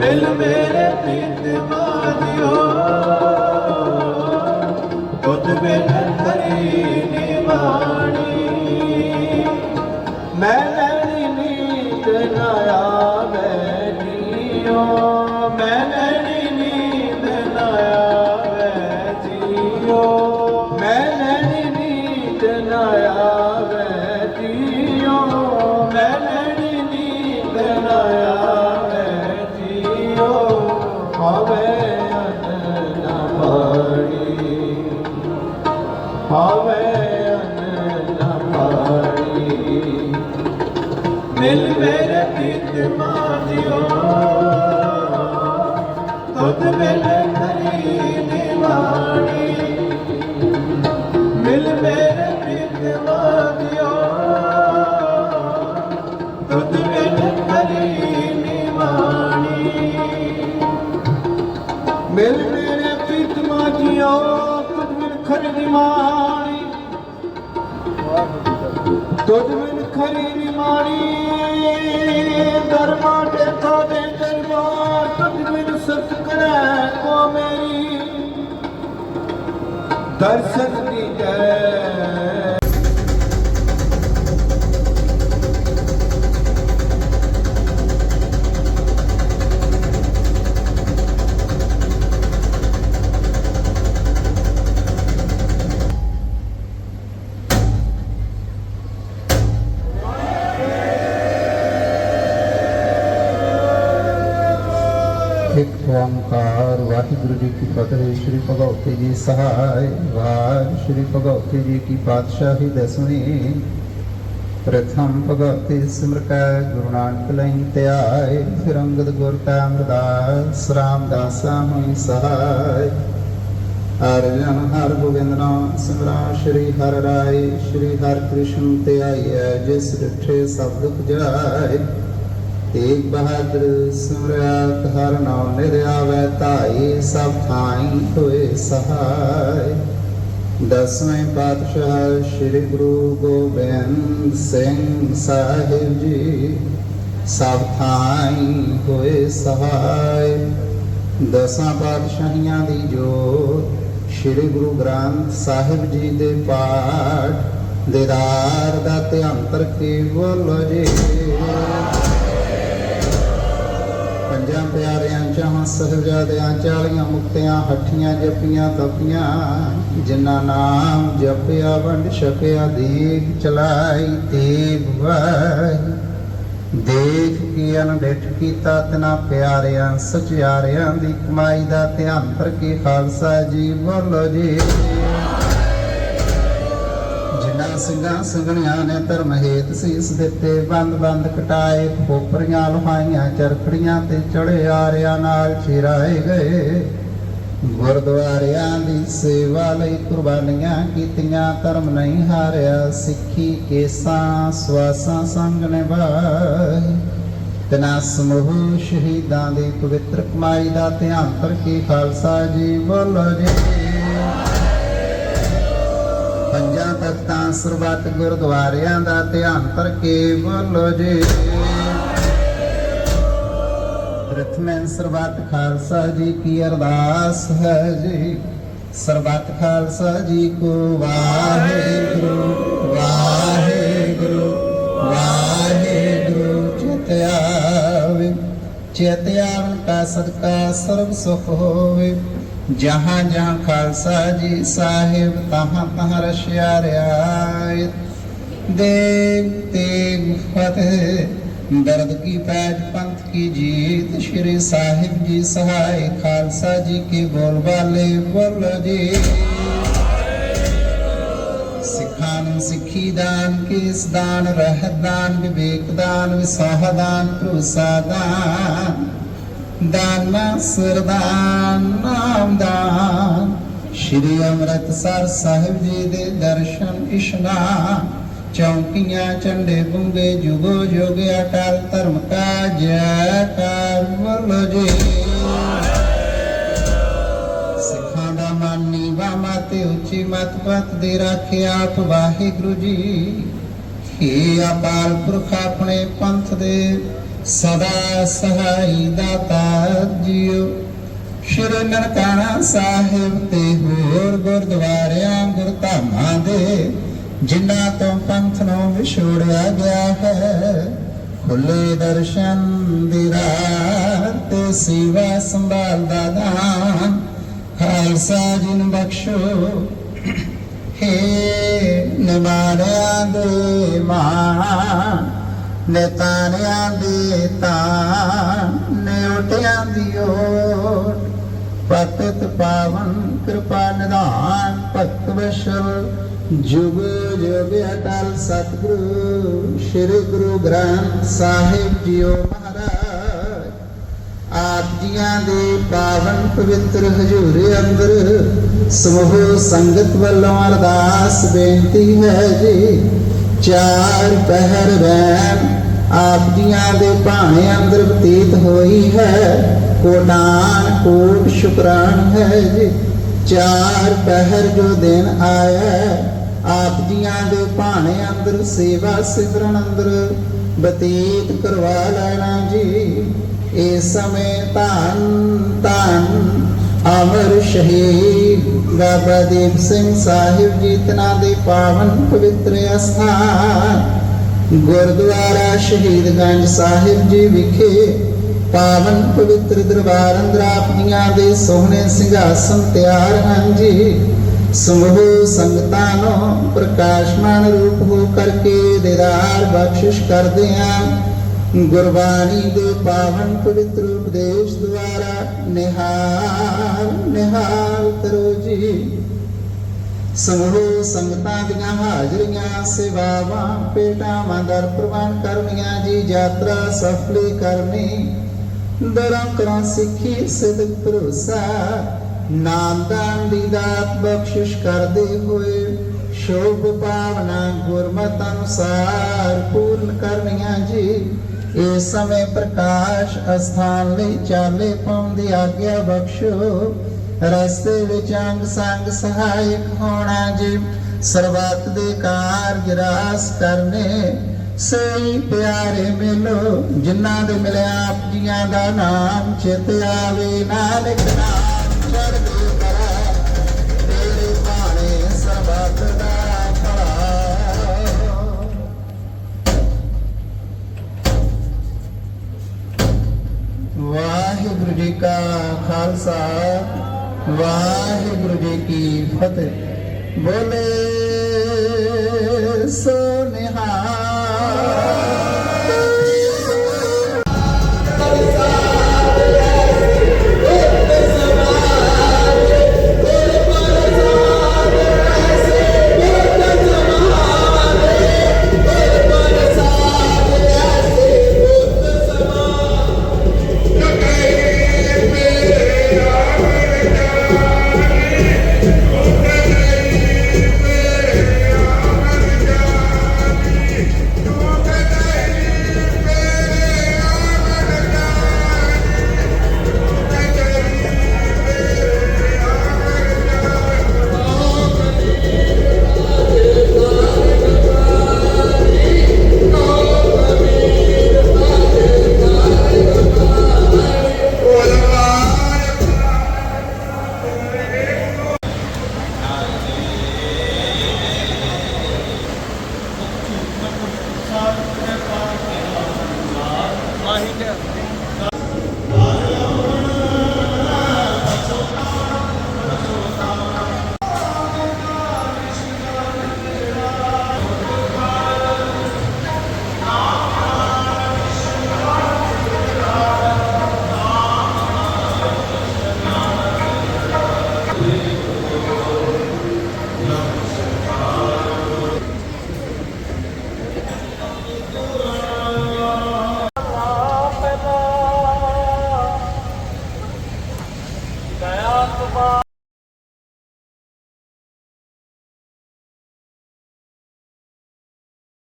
ਮਿਲ ਮੇਰੇ ਪ੍ਰੀਤ ਮਾਝਿਓ ਤੁਧ ਬਿਨ ਕਰੀ ਨਿਵਾਣੀ ਮੈਂ ਤੁਧ ਮਿਲ ਕਰੀ ਨਿਵਾਣੀ ਮਿਲ ਮੇਰੇ ਪ੍ਰੀਤ ਮਾਝਿਓ ਤੁਧ ਮਿਲ ਕਰੀ ਨਿਵਾਣੀ ਮਿਲ ਮੇਰੇ ਪ੍ਰੀਤ ਮਾਝਿਓ, ਤੁਧ ਮਿਲ ਖਰੀ ਨਿਵਾਣੀ ਤੁਧ ਮਿਲ ਖਰੀ ਨਿਮਾਣੀ। ਦਰਬਾਰ ਟੇਕਾ ਦੇ ਦਰਬਾਰ ਤੁਧ ਕਰੈ ਕੋ ਮੇਰੀ ਦਰਸ਼ਨ ਦੀ ਜੈ। ਇੱਕ ਓੰਕਾਰ ਵਾਹਿਗੁਰੂ ਜੀ ਕੀ ਫਤਿਹ ਸ੍ਰੀ ਭਗਵਤੀ ਜੀ ਸਹਾਇ ਵਾਹਿ ਸ੍ਰੀ ਭਗਵਤੀ ਜੀ ਕੀ ਪਾਤਸ਼ਾਹੀ ਦਸਵੀਂ ਪ੍ਰਥਮ ਭਗਵਤੀ ਸਿਮਰਕੈ ਗੁਰੂ ਨਾਨਕ ਲਈ ਧਿਆਏ ਫਿਰ ਅੰਗਦ ਗੁਰ ਕਾ ਅਮਰਦਾਸ ਰਾਮਦਾਸਾ ਮਈ ਸਹਾਇ ਅਰਜਨ ਹਰ ਗੋਬਿੰਦ ਨਾਮ ਸਿਮਰਾ ਸ਼੍ਰੀ ਹਰ ਰਾਏ ਸ਼੍ਰੀ ਹਰ ਕ੍ਰਿਸ਼ਨ ਧਿਆਈਐ ਜਿਸ ਡਿਠੇ ਸਭ ਦੁਖ ਜਾਏ ਤੇਗ ਬਹਾਦਰ ਸਿਮਰਿਆ ਹਰ ਨਾਮ ਨਿਰਆਵੈ ਧਾਈ ਸਭ ਥਾਈ ਹੋਏ ਸਹਾਇ ਦਸਵੇਂ ਪਾਤਸ਼ਾਹ ਸ੍ਰੀ ਗੁਰੂ ਗੋਬਿੰਦ ਸਿੰਘ ਸਾਹਿਬ ਜੀ, ਸਭ ਥਾਈ ਹੋਏ ਸਹਾਇ ਦਸਾਂ ਪਾਤਸ਼ਾਹੀਆਂ ਦੀ ਜੋਤ ਸ੍ਰੀ ਗੁਰੂ ਗ੍ਰੰਥ ਸਾਹਿਬ ਜੀ ਦੇ ਪਾਠ, ਦੇਦਾਰ ਦਾ ਧਿਆਨ ਕਰਕੇ ਬੋਲੋ ਜੀ। ਪੰਜਾਂ ਪਿਆਰਿਆਂ ਚਾਹਾਂ ਸਹਜਾਦਿਆਂ, ਚਾਲੀਆਂ ਮੁਕਤਿਆਂ, ਹੱਠੀਆਂ ਜਪੀਆਂ, ਤਪੀਆਂ। ਜਿਨ੍ਹਾਂ ਨਾਮ ਜਪਿਆ ਵੰਡ ਛਕਿਆ ਦੇਖ ਚਲਾਈ ਤੇਗ ਵਾਈ ਦੇਖ ਕੇ ਅਨਡਿਠ ਕੀਤਾ ਤਨਾ ਪਿਆਰਿਆਂ, ਸਚਿਆਰਿਆਂ ਦੀ ਕਮਾਈ ਦਾ ਧਿਆਨ ਕਰਕੇ ਖਾਲਸਾ ਜੀ ਬੋਲੋ ਜੀ। ਜਿਨ੍ਹਾਂ ਸਿੰਘਾਂ, ਸਿੰਘਣੀਆਂ ਨੇ ਧਰਮ ਹੇਤ ਸੀਸ ਦਿੱਤੇ। ਬੰਦ ਬੰਦ ਕਟਾਏ ਖੋਪਰੀਆਂ, ਲੋਹਾਈਆਂ, ਚਰਖੜੀਆਂ ਤੇ ਚੜੇ ਆਰਿਆਂ ਨਾਲ ਚਿਰਾਏ ਗਏ। ਗੁਰਦੁਆਰਿਆਂ ਦੀ ਸੇਵਾ ਲਈ ਕੁਰਬਾਨੀਆਂ ਕੀਤੀਆਂ, ਧਰਮ ਨਹੀਂ ਹਾਰਿਆ, ਸਿੱਖੀ ਕੇਸਾਂ, ਸਵਾਸਾਂ ਸੰਗ ਨਿਭਾਏ ਤਨਾ ਸਮੂਹ ਸ਼ਹੀਦਾਂ ਦੀ ਪਵਿੱਤਰ ਕਮਾਈ ਦਾ ਧਿਆਨ ਕਰਕੇ ਖਾਲਸਾ ਜੀ ਬੋਲੋ ਜੀ। ਪੰਜਾਂ ਤਖਤਾਂ ਸਰਬੱਤ ਗੁਰਦੁਆਰਿਆਂ ਦਾ ਧਿਆਨ ਕਰਕੇ ਬੋਲੋ ਜੀ। ਪ੍ਰਥਮੇ ਸਰਬੱਤ ਖਾਲਸਾ ਜੀ ਕੀ ਅਰਦਾਸ ਹੈ ਜੀ। ਸਰਬੱਤ ਖਾਲਸਾ ਜੀ ਕੋ ਵਾਹਿਗੁਰੂ ਵਾਹਿਗੁਰੂ ਵਾਹਿਗੁਰੂ ਚਿਤਿਆਵੇ ਚਿਤਿਆਵਨ ਕਾ ਸਦਕਾ ਸਰਬ ਸੁਖ ਹੋਵੇ। ਜਹਾਂ ਜਹਾਂ ਖਾਲਸਾ ਜੀ ਸਾਹਿਬ, ਤਹਾਂ ਤਹਾਂ ਰਸ਼ਿਆ ਰਿਆਇਤ ਦੇਵ ਤੇਗ ਫਤਿਹ, ਦਰਦ ਕੀ ਪੈਜ ਪੰਥ ਕੀ ਜੀਤ। ਸ਼੍ਰੀ ਸਾਹਿਬ ਜੀ ਸਹਾਇ ਖਾਲਸਾ ਜੀ ਕੇ ਬੋਲ ਬਾਲੇ ਬੋਲੋ ਜੀ। ਸਿੱਖਾਂ ਨੂੰ ਸਿੱਖੀ ਦਾਨ, ਕੇਸ ਦਾਨ, ਰਹਿਤ ਦਾਨ, ਵਿਵੇਕ ਦਾਨ, ਵਿਸਾਹ ਦਾਨ, ਭਰੋਸਾ ਦਾਨ। ਦਾਨਾ ਸਰਦਾਨ ਨਾਮ ਸ਼੍ਰੀ ਅੰਮ੍ਰਿਤਸਰ ਸਾਹਿਬ ਜੀ ਦੇ ਦਰਸ਼ਨ ਇਸ਼ਨਾਨ ਚੌਂਕੀਆਂ ਚੰਡੇ ਗੁੰਗੇ ਜੁਗੋ ਜੁਗ ਅਟਲ ਧਰਮ ਕਾ ਜੈਕਾਰ ਬੋਲੋ ਜੀ ਸਿੱਖਾਂ ਦਾ ਮਨ ਨੀਵਾ ਮਤ ਤੇ ਉੱਚੀ ਮਤ ਪਤ ਦੇ ਰੱਖੇ ਆਪ ਵਾਹਿਗੁਰੂ ਜੀ ਏ ਅਕਾਲ ਪੁਰਖ ਆਪਣੇ ਪੰਥ ਦੇ ਸਦਾ ਸਹਾਈ ਦਾਤਾ ਜੀਓ। ਸ਼੍ਰੀ ਨਨਕਾਣਾ ਸਾਹਿਬ ਤੇ ਹੋਰ ਗੁਰਦੁਆਰਿਆਂ, ਗੁਰਧਾਮਾਂ ਦੇ, ਜਿਨ੍ਹਾਂ ਤੋਂ ਪੰਥ ਨੂੰ ਵਿਛੋੜਿਆ ਗਿਆ ਹੈ। ਖੁੱਲੇ ਦਰਸ਼ਨ ਦੀ ਰਾਤ ਤੇ ਸੇਵਾ ਸੰਭਾਲ ਦਾ ਦਾਨ, ਖਾਲਸਾ ਜੀ ਨੂੰ ਬਖਸ਼ੋ। ਹੇ ਨਿਮਾਣਿਆਂ ਦੇ ਮਾਣ ਨੇਤਾਨਿਆਂ ਦੇ ਤਾਣ ਨਿਉਟਿਆਂ ਦੀ ਓਟ। ਪਤਿਤ ਪਾਵਨ ਕਿਰਪਾ ਨਿਧਾਨ, ਭਗਤ ਵਸ਼ਲ ਜੁਗ ਜੁਗ ਅਟਲ ਸਤਿਗੁਰੂ, ਸ੍ਰੀ ਗੁਰੂ ਗ੍ਰੰਥ ਸਾਹਿਬ ਜੀਓ ਮਹਾਰਾਜ। ਆਪ ਜੀਆਂ ਦੇ ਪਾਵਨ ਪਵਿੱਤਰ ਹਜ਼ੂਰੇ ਅੰਦਰ ਸਮੂਹ ਸੰਗਤ ਵੱਲੋਂ ਅਰਦਾਸ ਬੇਨਤੀ ਹੈ ਜੀ, ਚਾਰ ਪਹਿਰ ਰਹਿਮ ਆਪ ਜੀਆਂ ਦੇ ਭਾਣੇ ਅੰਦਰ ਬਤੀਤ ਹੋਈ ਹੈ। ਕੋਟਾਨ ਕੋਟ ਸ਼ੁਕਰਾਨ ਹੈ ਜੀ। ਚਾਰ ਪਹਿਰ ਜੋ ਦਿਨ ਆਇਆ ਆਪ ਜੀਆਂ ਦੇ ਭਾਣੇ ਅੰਦਰ ਸੇਵਾ ਸਿਮਰਨ ਅੰਦਰ ਬਤੀਤ ਕਰਵਾ ਲੈਣਾ ਜੀ। ਇਸ ਸਮੇਂ ਧੰਨ ਧੰਨ ਅਮਰ ਸ਼ਹੀਦ ਬਾਬਾ ਦੀਪ ਸਿੰਘ ਸਾਹਿਬ ਜੀ, ਤਨਾ ਦੇ ਪਾਵਨ ਪਵਿੱਤਰ ਅਸਥਾਨ ਗੁਰਦੁਆਰਾ ਸ਼ਹੀਦਗੰਜ ਸਾਹਿਬ ਜੀ ਵਿਖੇ ਪਾਵਨ ਪਵਿੱਤਰ ਦਰਬਾਰ ਅੰਦਰ ਆਪ ਦੇ ਸੋਹਣੇ ਸਿੰਘਾਸਨ ਤਿਆਰ ਹਨ ਜੀ। ਸਮੂਹ ਸੰਗਤਾਂ ਨੂੰ ਪ੍ਰਕਾਸ਼ਮਾਨ ਰੂਪ ਹੋ ਕਰਕੇ ਦੇਦਾਰ ਬਖਸ਼ਿਸ਼ ਕਰਦੇ ਹਾਂ। ਗੁਰਬਾਣੀ ਦੇ ਪਾਵਨ ਪਵਿੱਤਰ ਉਪਦੇਸ਼ ਦੁਆਰਾ ਨਿਹਾਲ ਨਿਹਾਲ ਕਰੋ ਜੀ। ਸਮੂਹ ਸੰਗਤਾਂ ਦੀਆਂ ਹਾਜ਼ਰੀਆਂ, ਸੇਵਾਵਾਂ ਪੇਟਾਵਾਂ ਦਰ ਪ੍ਰਵਾਨ ਕਰਨੀਆਂ, ਜੀ ਯਾਤਰਾ ਸਫਲੀ ਕਰਨੀ। ਦਰਾਂ ਕਰਾਂ ਸਿੱਖੀ ਸਿਦਕ ਭਰੋਸਾ। ਨਾਮਦਾਨ ਦੀ ਦਾਤ ਬਖਸ਼ਿਸ਼ ਕਰਦੇ ਹੋਏ, ਸ਼ੋਭ ਭਾਵਨਾ ਗੁਰਮਤ ਅਨੁਸਾਰ ਪੂਰਨ ਕਰਨੀਆਂ, ਜੀ। ਇਸ ਸਮੇਂ ਪ੍ਰਕਾਸ਼ ਅਸਥਾਨ ਲਈ ਚਾਲੇ ਪਾਉਂਦੀ ਆਗਿਆ ਬਖਸ਼ੋ। ਰਸਤੇ ਵਿੱਚ ਅੰਗ ਸੰਗ ਸਹਾਇਕ ਹੋਣਾ ਜੀ। ਸਰਬੱਤ ਦੇ ਕਾਰਜ ਰਾਸ ਕਰਨੇ, ਸਹੀ ਪਿਆਰੇ ਮਿਲੋ, ਜਿਨ੍ਹਾਂ ਦੇ ਮਿਲਿਆ ਆਪ ਜੀਆਂ ਦਾ ਨਾਮ ਚਿਤ ਆਵੇ। ਨਾਨਕ ਨਾਮ ਚੜ੍ਹਦੇ ਕਰਾ ਤੇਰੇ ਭਾਣੇ ਸਰਬੱਤ ਦਾ ਵਾਹਿਗੁਰੂ ਜੀ ਕਾ ਖਾਲਸਾ ਵਾਹਿਗੁਰੂ ਜੀ ਕੀ ਫਤਿਹ। ਬੋਲੇ ਸੋ ਨਿਹਾਲ